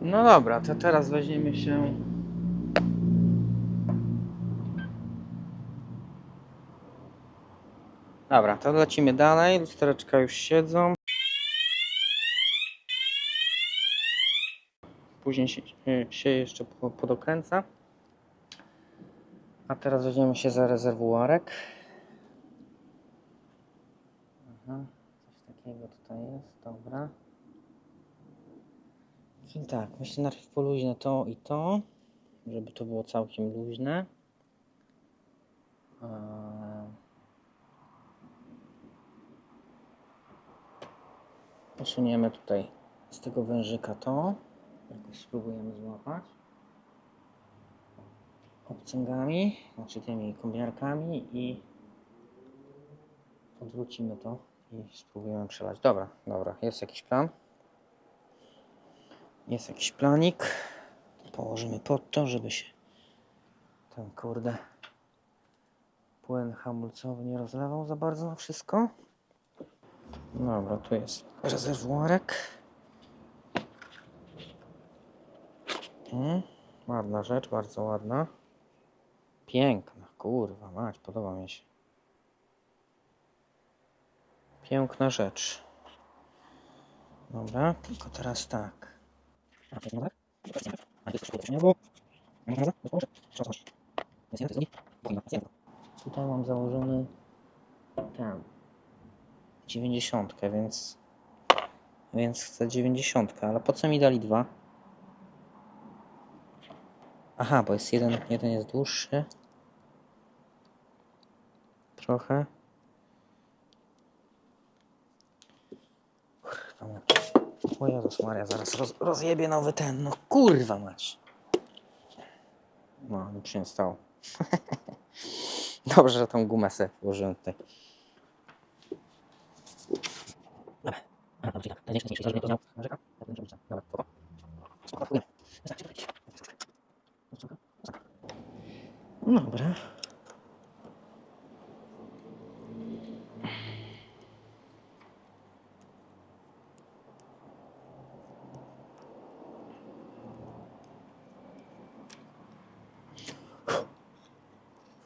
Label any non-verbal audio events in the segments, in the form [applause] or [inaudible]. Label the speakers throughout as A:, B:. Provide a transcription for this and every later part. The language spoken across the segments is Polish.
A: No dobra, to teraz weźmiemy się. Dobra, to lecimy dalej. Lustereczka już siedzą. Później się, y, się jeszcze po- podokręca. A teraz weźmiemy się za rezerwuarek. Aha, coś takiego tutaj jest, dobra. Tak, myślę najpierw poluźnę to i to, żeby to było całkiem luźne. Posuniemy tutaj z tego wężyka to. Jakoś spróbujemy złapać. Obcęgami, znaczy tymi kominiarkami i odwrócimy to i spróbujemy przelać. Dobra, dobra, jest jakiś plan. Jest jakiś planik. Położymy pod to, żeby się ten kurde płyn hamulcowy nie rozlewał za bardzo na wszystko. Dobra, tu jest rezerwuarek. Mm, ładna rzecz, bardzo ładna. Piękna, kurwa mać, podoba mi się. Piękna rzecz. Dobra, tylko teraz tak. A? A, nie. Tutaj mam założony ten 90, więc więc chcę 90, ale po co mi dali dwa? Aha, bo jest jeden, jeden jest dłuższy. Trochę. Kurwa mać. O Jezus Maria, zaraz roz, rozjebie nowy ten, no kurwa mać. No, nic się nie stało. [laughs] Dobrze, że tą gumę sobie włożyłem tutaj. Dobra. A, dobrze, tak. Ten jeszcze mniejszy, żeby poznał narzeka. Ja. Dobra. Wystarczy, wystarczy. Spoko, spoko. Dobra.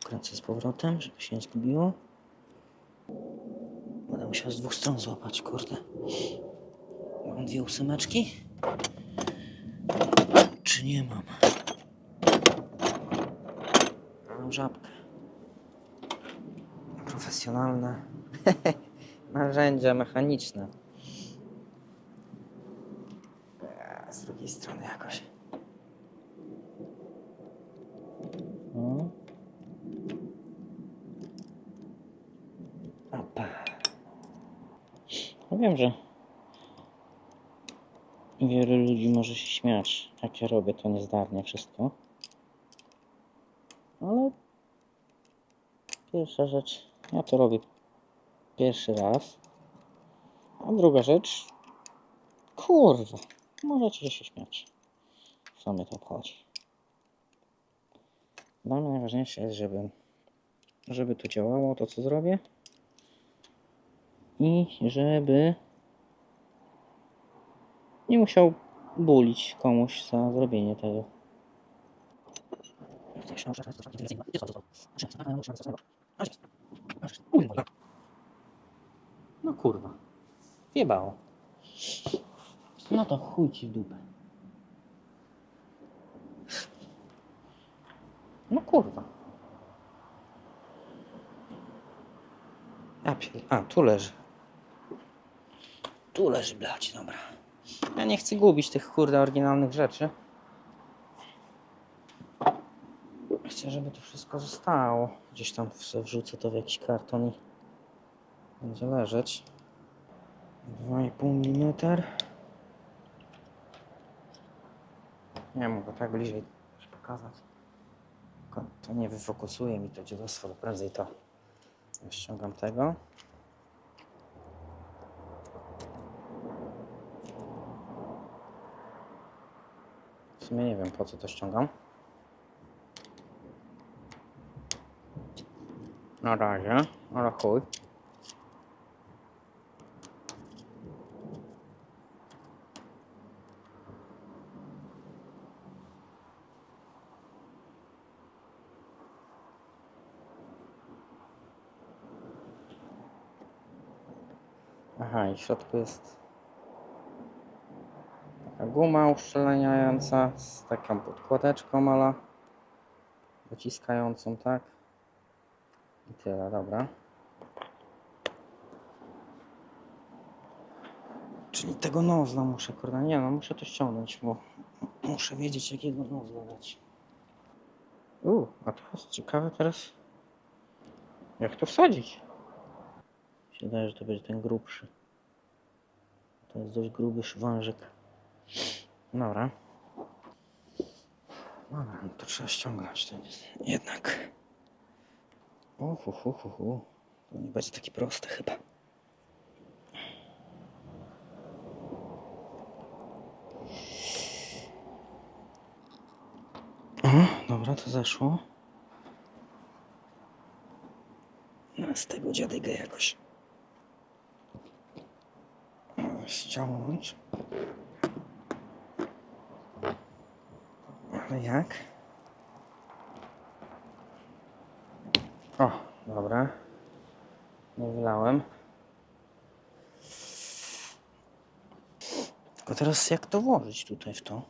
A: Wkręcę z powrotem, żeby się nie zgubiło. Będę musiał z dwóch stron złapać, kurde. Mam dwie ósemeczki? Czy nie mam? Mam żabkę. Profesjonalne [laughs] narzędzia mechaniczne. Eee, Z drugiej strony jakoś. No. Opa. Że wielu ludzi może się śmiać, jak ja robię to niezdarnie wszystko. Ale pierwsza rzecz, ja to robię pierwszy raz. A druga rzecz, kurwa, możecie się śmiać. Co mnie to obchodzi? Dla mnie najważniejsze jest, żeby, żeby to działało, to co zrobię. I żeby nie musiał bulić komuś za zrobienie tego. No kurwa. Wjebało. No to chuj ci w dupę. No kurwa. A, a tu leży. Tu leży blać, dobra. Ja nie chcę gubić tych kurde oryginalnych rzeczy. Chcę, żeby to wszystko zostało. Gdzieś tam wrzucę to w jakiś karton i będzie leżeć. 2,5 mm. Nie mogę tak bliżej pokazać. To nie wyfokusuje mi to dziadostwo, prędzej to ściągam tego. Sumie nie wiem po co to ściągam. Na razie, ale chuj. Aha, i w środku jest guma uszczelniająca z taką podkładeczką mala dociskającą, tak? I tyle, dobra. Czyli tego nozla muszę, kurde, nie no, muszę to ściągnąć, bo muszę wiedzieć jakiego nozla dać. U, a to jest ciekawe teraz, jak to wsadzić. Mi się Wydaje, że to będzie ten grubszy. To jest dość gruby wążyk. Dobra. Dobra, no to trzeba ściągnąć ten jednak. O. To nie będzie takie proste chyba. O, dobra, to zeszło. No, z tego dziadygę jakoś ściągnąć. Ale jak? O, dobra. Nie wylałem. Tylko teraz jak to włożyć tutaj w to?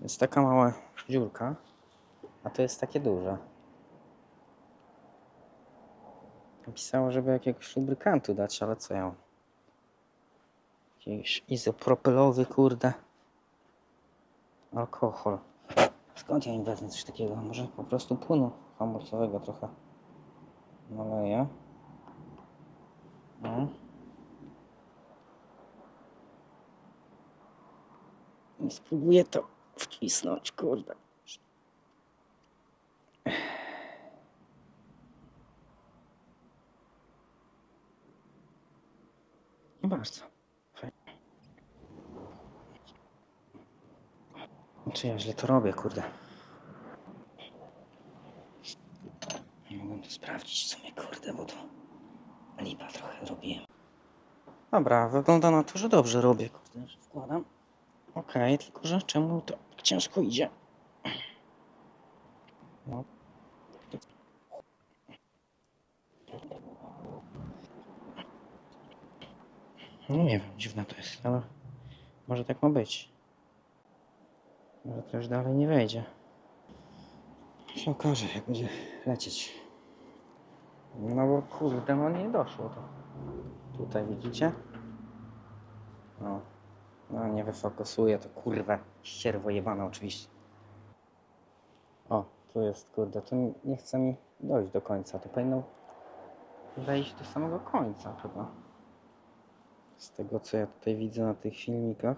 A: Jest taka mała dziurka, a to jest takie duże. Napisało, żeby jakiegoś lubrykantu dać, ale co ja? Jakiś izopropylowy, kurde. Alkohol. Skąd ja im wezmę coś takiego? Może po prostu płynu hamulcowego trochę naleję. No. I spróbuję to wcisnąć, kurde. Bardzo. Czy ja źle to robię, kurde? Nie mogłem to sprawdzić w sumie, kurde, bo to lipa trochę robiłem. Dobra, wygląda na to, że dobrze robię, kurde, że wkładam. Okej, tylko że czemu to tak ciężko idzie? No. No nie wiem, dziwne to jest, ale może tak ma być. Może już dalej nie wejdzie. Się okaże, jak będzie lecieć. No bo kurde, no nie doszło to. Tutaj widzicie? No. No nie wyfokusuje to kurwa. Ścierwo jebane oczywiście. O, tu jest kurde, to nie chce mi dojść do końca. To powinno wejść do samego końca chyba. Z tego co ja tutaj widzę na tych filmikach.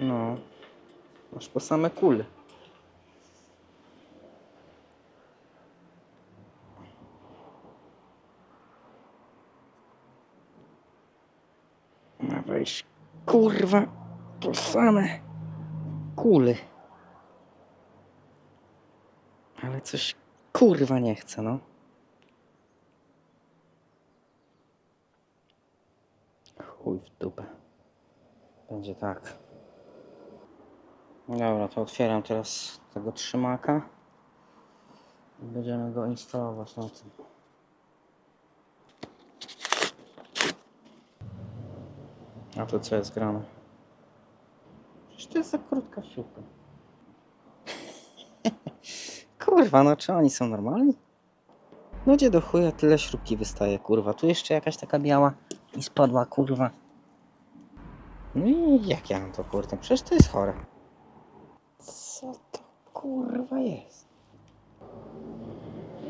A: No. Masz po same kule. Ma wejść, kurwa, po same kule. Ale coś, kurwa, nie chce, no. Chuj w dupę. Będzie tak. Dobra, to otwieram teraz tego trzymaka. I będziemy go instalować na tym. A to co jest grane? Przecież to jest za krótka śrubka. [laughs] kurwa, no czy oni są normalni? No gdzie do chuja tyle śrubki wystaje, kurwa. Tu jeszcze jakaś taka biała i spadła, kurwa. No i jak ja mam to, kurde? Przecież to jest chore. Co to, kurwa, jest?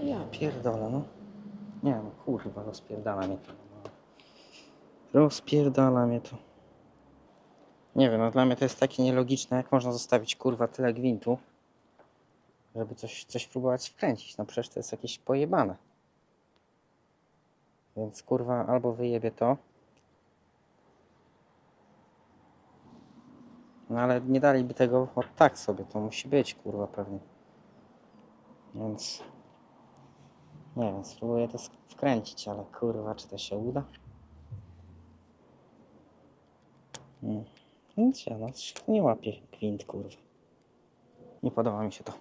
A: Ja pierdolę, no. Nie no, kurwa, rozpierdala mnie to. Rozpierdala mnie to. Nie wiem, no dla mnie to jest takie nielogiczne, jak można zostawić kurwa tyle gwintu, żeby coś, coś próbować wkręcić. No przecież to jest jakieś pojebane. Więc kurwa albo wyjebie to. No ale nie daliby tego od tak sobie, to musi być kurwa pewnie. Więc nie wiem, spróbuję to wkręcić, ale kurwa czy to się uda? Mm. Nic się, no, nie łapie gwint, kurwa. Nie podoba mi się to.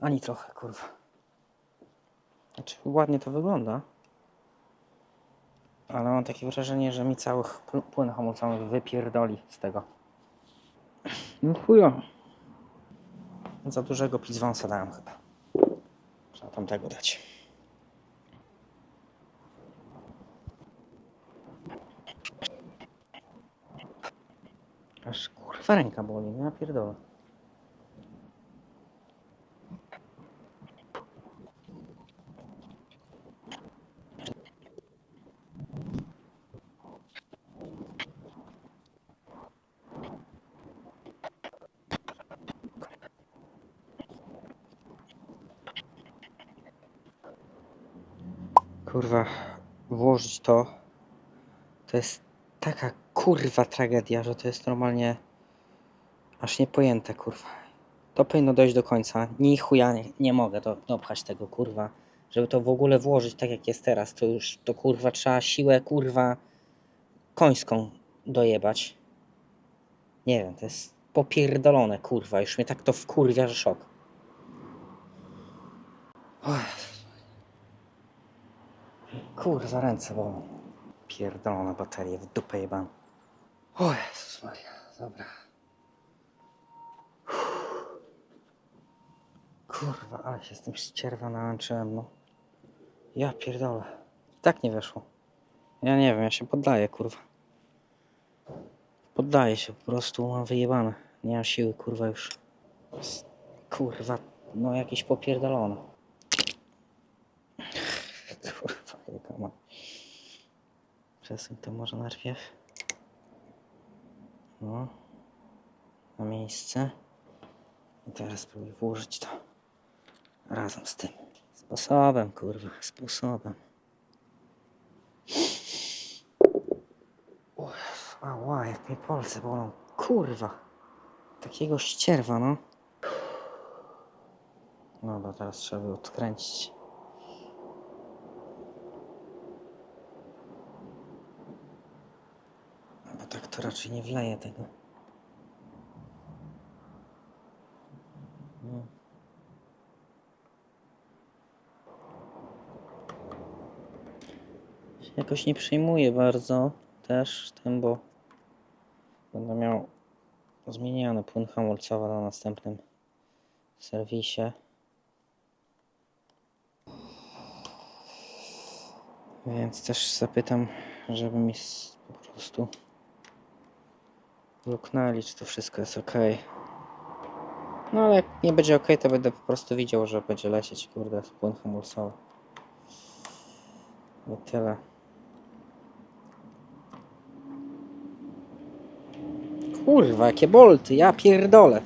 A: Ani trochę, kurwa. Znaczy, ładnie to wygląda. Ale mam takie wrażenie, że mi cały płyn hamulcowy wypierdoli z tego. No chuja. Za dużego pizwonsa dałem chyba. Trzeba tam tego dać. Aż kurwa ręka boli, ja pierdolę. Kurwa, włożyć to, to jest taka kurwa tragedia, że to jest normalnie aż niepojęte, kurwa. To powinno dojść do końca. Ni chuja nie, nie mogę do, dopchać tego, kurwa. Żeby to w ogóle włożyć tak jak jest teraz, to już to kurwa trzeba siłę, kurwa, końską dojebać. Nie wiem, to jest popierdolone, kurwa. Już mnie tak to wkurwia, że szok. Och. Kurwa, ręce bolą. Pierdolone baterie w dupę jebam. O Jezus Maria, dobra. Kurwa, ale się z tym ścierwa nałączyłem, no. Ja pierdolę. I tak nie weszło. Ja nie wiem, ja się poddaję, kurwa. Poddaję się po prostu, mam wyjebane. Nie mam siły, kurwa, już. Kurwa, no jakieś popierdolone. Kurwa, jaka ma. Przesuń to może najpierw. No. Na miejsce. I teraz spróbuj włożyć to razem z tym. Sposobem, kurwa, sposobem. Jezu, Ała, jak mnie palce bolą. Kurwa. Takiego ścierwa, no. No, bo teraz trzeba by odkręcić. Tak to raczej nie wleje tego. No. Jakoś nie przejmuję bardzo też tym, bo będę miał zmieniany płyn hamulcowy na następnym serwisie. Więc też zapytam, żeby mi po prostu luknęli, czy to wszystko jest ok. No ale jak nie będzie ok, to będę po prostu widział, że będzie lecieć, kurde, płyn hamulcowy. I tyle. Kurwa, jakie bolty, ja pierdolę.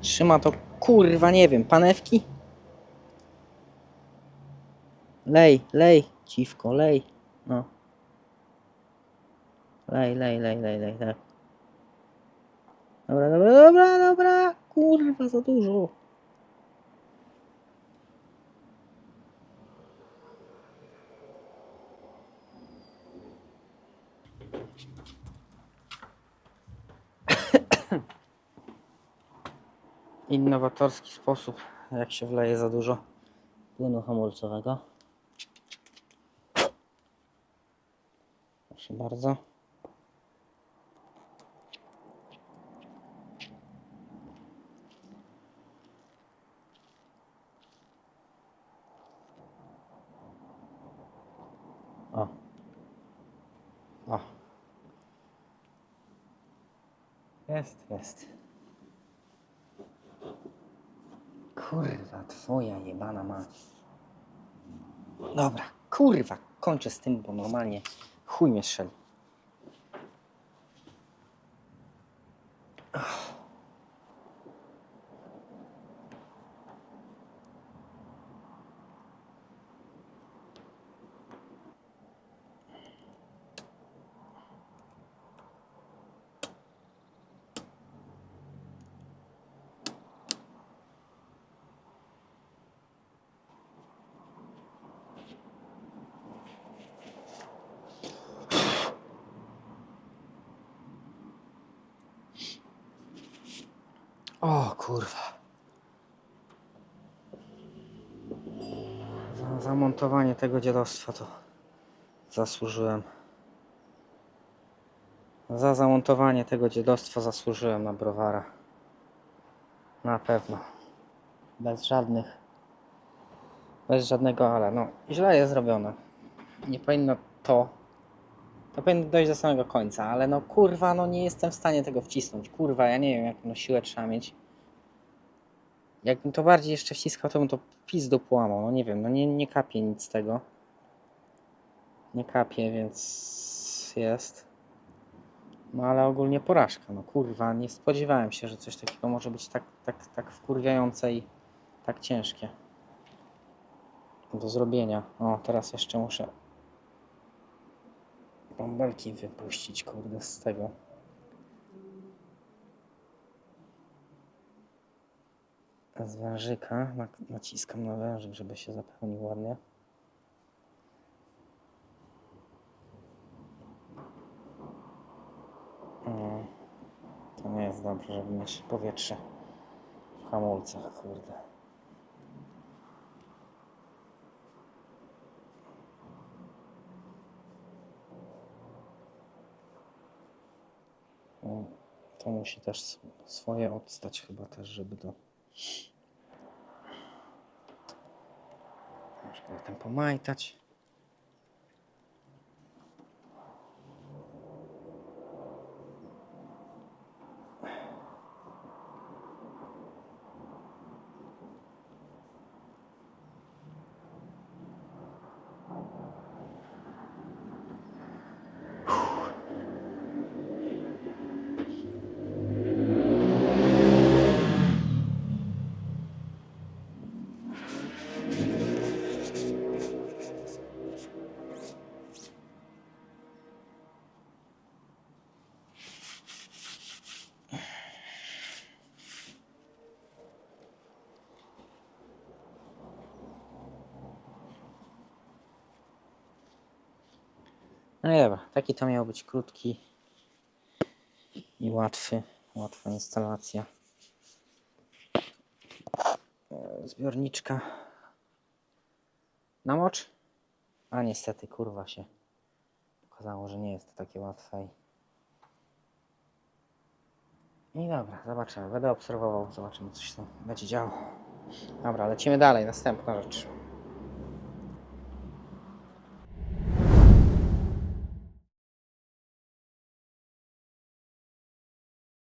A: Trzyma to, kurwa, nie wiem, panewki? Lej, lej, dziwko, lej. No. Lej, lej, lej, lej, lej, tak. Dobra, dobra, dobra, dobra. Kurwa, za dużo. [coughs] Innowatorski sposób, jak się wleje za dużo płynu hamulcowego. Proszę bardzo. O. Jest, jest. Kurwa, twoja jebana mać. Dobra, kurwa, kończę z tym, bo normalnie chuj mnie strzeli. O kurwa. zamontowanie tego dziadostwa to zasłużyłem. Za zamontowanie tego dziadostwa zasłużyłem na browara. Na pewno. Bez żadnych. Bez żadnego ale. No, źle jest zrobione. Nie powinno to. To powinno dojść do samego końca, ale no kurwa, no nie jestem w stanie tego wcisnąć. Kurwa, ja nie wiem, jaką siłę trzeba mieć. Jakbym to bardziej jeszcze wciskał, to bym to pizdu połamał. No nie wiem, no nie, nie kapie nic z tego. Nie kapie, więc jest. No ale ogólnie porażka. No kurwa, nie spodziewałem się, że coś takiego może być tak, tak, tak wkurwiające i tak ciężkie. Do zrobienia. O, teraz jeszcze muszę bąbelki wypuścić, kurde, z tego. z wężyka. Naciskam na wężyk, żeby się zapełnił ładnie. Mm, To nie jest dobrze, żeby mieć powietrze w hamulcach, kurde. Mm, Musi też sw- swoje odstać chyba też, żeby to go tam pomajtać. No dobra, taki to miał być krótki i łatwy, łatwa instalacja. E, Zbiorniczka. Na mocz? A niestety, kurwa się okazało, że nie jest to takie łatwe. I dobra, zobaczymy. Będę obserwował, zobaczymy, co się tam będzie działo. Dobra, lecimy dalej. Następna rzecz.